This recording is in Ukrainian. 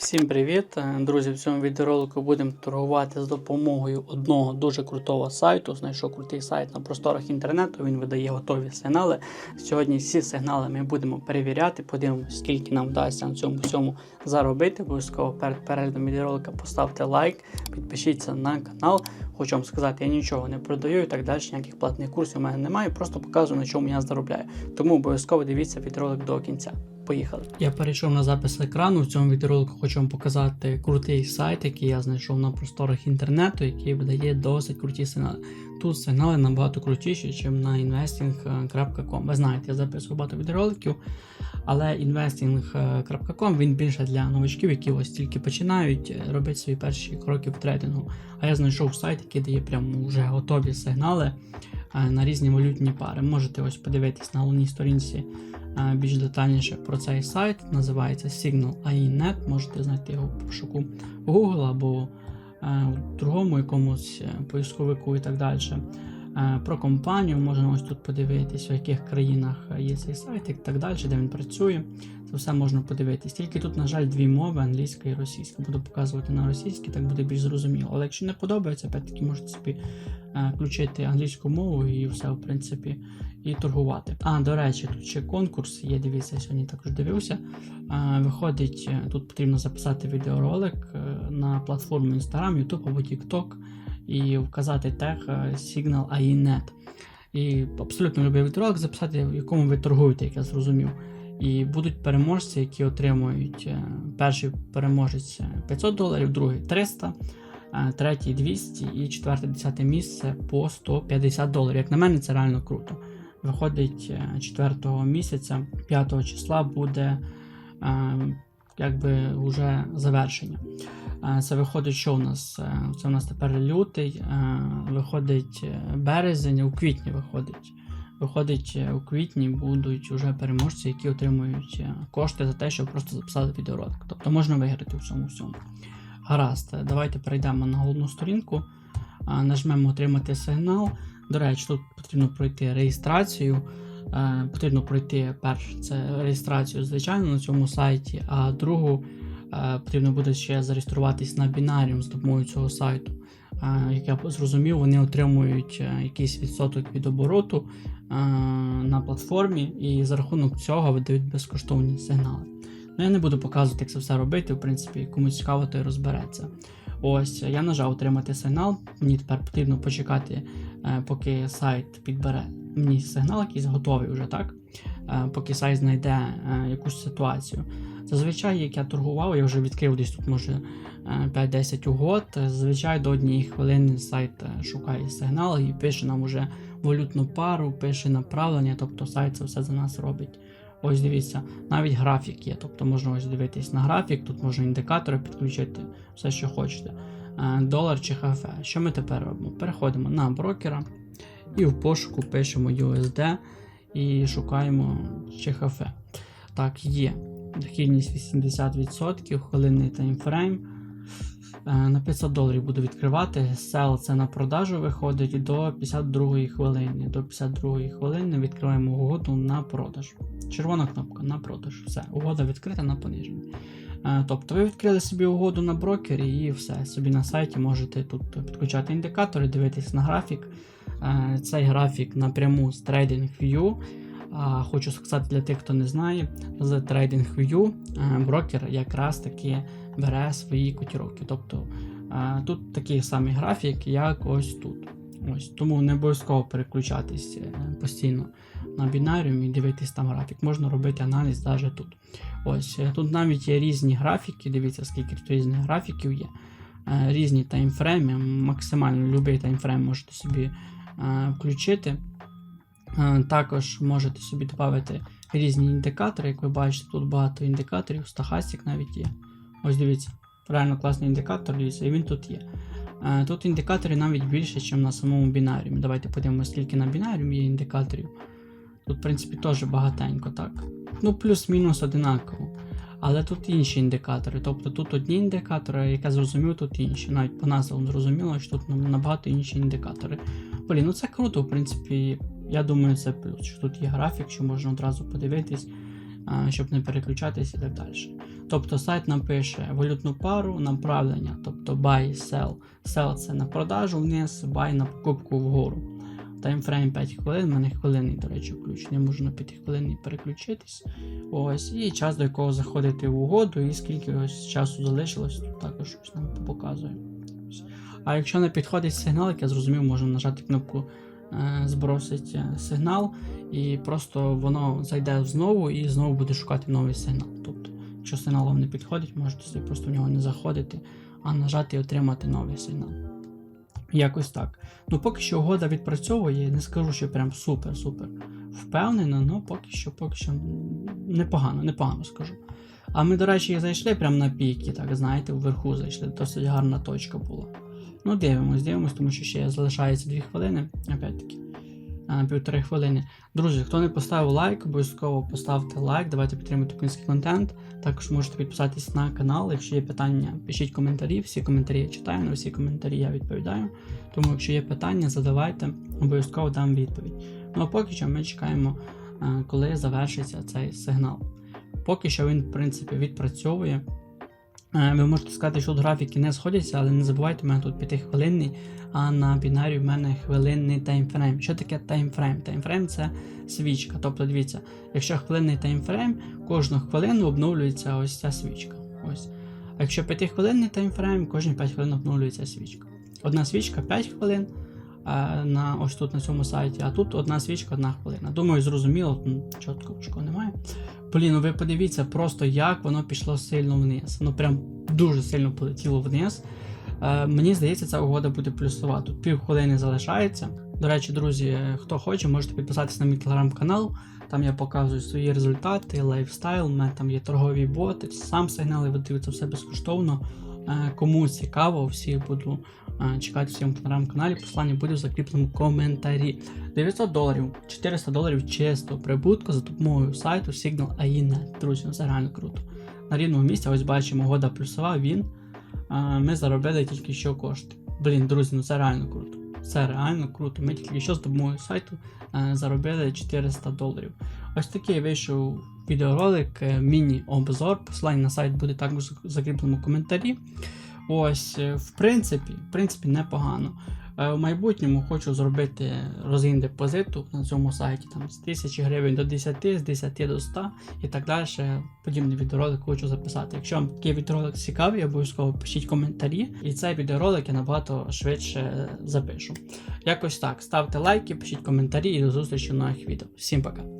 Всім привіт! Друзі, в цьому відеоролику будемо торгувати з допомогою одного дуже крутого сайту. Знайшов крутий сайт на просторах інтернету. Він видає готові сигнали. Сьогодні всі сигнали ми будемо перевіряти, подивимося, скільки нам вдасться на цьому всьому заробити. Обов'язково перед переглядом відеоролика поставте лайк, підпишіться на канал. Хочу вам сказати, я нічого не продаю і так далі, ніяких платних курсів у мене немає, просто показую, на чому я заробляю. Тому обов'язково дивіться відеоролик до кінця. Поїхали. Я перейшов на запис екрану. В цьому відеоролику хочу вам показати крутий сайт, який я знайшов на просторах інтернету, який видає досить круті сигнали. Тут сигнали набагато крутіші, ніж на investing.com. Ви знаєте, я записую багато відеороликів, але investing.com він більше для новачків, які ось тільки починають е, робити свої перші кроки в трейдингу. А я знайшов сайт, який дає прямо вже готові сигнали е, на різні валютні пари. Можете ось подивитись на головній сторінці е, більш детальніше про цей сайт. Називається Signal.ai.net. Можете знайти його в пошуку Google або в другому якомусь е, поисковику і так далі. Е, Про компанію можна ось тут подивитись, в яких країнах є цей сайт і так далі, де він працює. Це все можна подивитись. Тільки тут, на жаль, дві мови англійська і російська. Буду показувати на російській, так буде більш зрозуміло. Але якщо не подобається, опять-таки можете собі е, включити англійську мову і все, в принципі, і торгувати. А, до речі, тут ще конкурс є. Дивіться, я сьогодні також дивився. Е, Виходить, тут потрібно записати відеоролик на платформу Instagram, YouTube або TikTok і вказати тег е, Signal.ai.net. І абсолютно любий відеоролик записати, в якому ви торгуєте, як я зрозумів. І будуть переможці, які отримують е, перший переможець е, 500 доларів, другий 300, е, третій 200 і четверте 10 місце по 150 доларів. Як на мене, це реально круто. Виходить 4 місяця, 5 числа буде е, якби вже завершення. Е, Це виходить, що у нас? Е, Це у нас тепер лютий, е, виходить березень, у квітні виходить. Виходить, у квітні будуть вже переможці, які отримують кошти за те, щоб просто записали відеоролик. Тобто можна виграти в цьому всьому. Гаразд, давайте перейдемо на головну сторінку, нажмемо отримати сигнал. До речі, тут потрібно пройти реєстрацію. Потрібно пройти перш це реєстрацію, звичайно, на цьому сайті, а другу потрібно буде ще зареєструватись на бінаріум з допомогою цього сайту. Е, Як я зрозумів, вони отримують е, якийсь відсоток від обороту е, на платформі, і за рахунок цього видають безкоштовні сигнали. Ну, я не буду показувати, як це все робити. В принципі, комусь цікаво, той розбереться. Ось я нажав отримати сигнал. Мені тепер потрібно почекати, е, поки сайт підбере мені сигнал, якийсь готовий вже так. е, Поки сайт знайде е, якусь ситуацію. Зазвичай, як я торгував, я вже відкрив десь тут, може, е, 5-10 угод. Зазвичай до однієї хвилини сайт е, шукає сигнал і пише нам уже валютну пару, пише направлення, тобто сайт це все за нас робить. Ось дивіться, навіть графік є, тобто можна ось дивитись на графік, тут можна індикатори підключити, все, що хочете. Е, Долар чи ХФ. Що ми тепер робимо? Переходимо на брокера і в пошуку пишемо USD і шукаємо ЧХФ. Так, є. Дохідність 80%, хвилинний таймфрейм. Е, На 500 доларів буду відкривати. Sell це на продажу виходить до 52 хвилини. До 52 хвилини відкриваємо угоду на продаж. Червона кнопка на продаж. Все, угода відкрита на пониження. Е, Тобто ви відкрили собі угоду на брокері і все. Собі на сайті можете тут підключати індикатори, дивитись на графік. Е, Цей графік напряму з TradingView. А хочу сказати для тих, хто не знає, з TradingView е, брокер якраз таки бере свої котіровки. Тобто е, тут такий самий графік, як ось тут. Ось, тому не обов'язково переключатись е, постійно на бінаріум і дивитись там графік. Можна робити аналіз навіть тут. Ось тут навіть є різні графіки. Дивіться, скільки тут різних графіків є. Різні таймфрейми, максимально будь-який таймфрейм можете собі включити. Е, Також можете собі додати різні індикатори. Як ви бачите, тут багато індикаторів, стахастик навіть є. Ось дивіться, реально класний індикатор, дивіться, і він тут є. Е, Тут індикаторів навіть більше, ніж на самому бінаріумі. Давайте подивимося, скільки на бінаріумі є індикаторів. Тут, в принципі, теж багатенько, так? Ну, плюс-мінус одинаково. Але тут інші індикатори. Тобто тут одні індикатори, як я зрозумів, тут інші. Навіть по назвам зрозуміло, що тут набагато інші індикатори. Блін, ну це круто, в принципі. Я думаю, це плюс. Що тут є графік, що можна одразу подивитись, щоб не переключатись і так далі. Тобто сайт напише валютну пару, направлення, тобто buy, sell. Sell це на продажу вниз, buy на покупку вгору. Таймфрейм 5 хвилин, в мене хвилинний, до речі, включений. Можу на 5 хвилинний переключитись. Ось, і час, до якого заходити в угоду, і скільки ось часу залишилось, тут також щось нам показує. А якщо не підходить сигнал, як я зрозумів, можна нажати кнопку збросить е, сигнал, і просто воно зайде знову і знову буде шукати новий сигнал. Тобто, якщо сигнал вам не підходить, можете собі просто в нього не заходити, а нажати і отримати новий сигнал. Якось так. Ну, поки що угода відпрацьовує, не скажу, що прям супер-супер впевнено, ну поки що, поки що непогано, непогано скажу. А ми, до речі, зайшли прямо на піки, так знаєте, вверху зайшли, досить гарна точка була. Ну, дивимось, дивимось, тому що ще залишається 2 хвилини, опять-таки, півтори хвилини. Друзі, хто не поставив лайк, обов'язково поставте лайк, давайте підтримуйте український контент. Також можете підписатись на канал. Якщо є питання, пишіть коментарі. Всі коментарі я читаю, на всі коментарі я відповідаю. Тому, якщо є питання, задавайте, обов'язково дам відповідь. Ну а поки що ми чекаємо, коли завершиться цей сигнал. Поки що він, в принципі, відпрацьовує. Е, Ви можете сказати, що тут графіки не сходяться, але не забувайте, у мене тут 5-хвилинний, а на бінарі в мене хвилинний таймфрейм. Що таке таймфрейм? Таймфрейм це свічка. Тобто, дивіться, якщо хвилинний таймфрейм, кожну хвилину обновлюється ось ця свічка. Ось. А якщо 5-хвилинний таймфрейм, кожні 5 хвилин обновлюється свічка. Одна свічка 5 хвилин на ось тут на цьому сайті, а тут одна свічка, одна хвилина. Думаю, зрозуміло, м, чітко немає. Блін, ну ви подивіться просто, як воно пішло сильно вниз. Ну прям дуже сильно полетіло вниз. Е, мені здається, ця угода буде плюсова. Тут пів хвилини залишається. До речі, друзі, е, хто хоче, можете підписатися на мій телеграм-канал. Там я показую свої результати, лайфстайл, у мене там є торгові боти, сам сигнали видаю це все безкоштовно. Е, Кому цікаво, всіх буду е, чекати в своєму телеграм-каналі. Посилання буде в закріпленому коментарі. 900 доларів, 400 доларів чисто прибутку за допомогою сайту Signal.ai.net. Друзі, ну це реально круто. На рівному місці, ось бачимо, года плюсова, він. Е, Ми заробили тільки що кошти. Блін, друзі, ну це реально круто. Це реально круто. Ми тільки що з допомогою сайту заробили 400 доларів. Ось такий вийшов відеоролик, е, міні-обзор. Посилання на сайт буде також в закріпленому коментарі. Ось, е, в принципі, в принципі, непогано. Е, В майбутньому хочу зробити розгін депозиту на цьому сайті там, з 1000 гривень до 10, з 10 до 100 і так далі. Подібний відеоролик хочу записати. Якщо вам такий відеоролик цікавий, обов'язково пишіть коментарі, і цей відеоролик я набагато швидше запишу. Якось так. Ставте лайки, пишіть коментарі і до зустрічі в нових відео. Всім пока!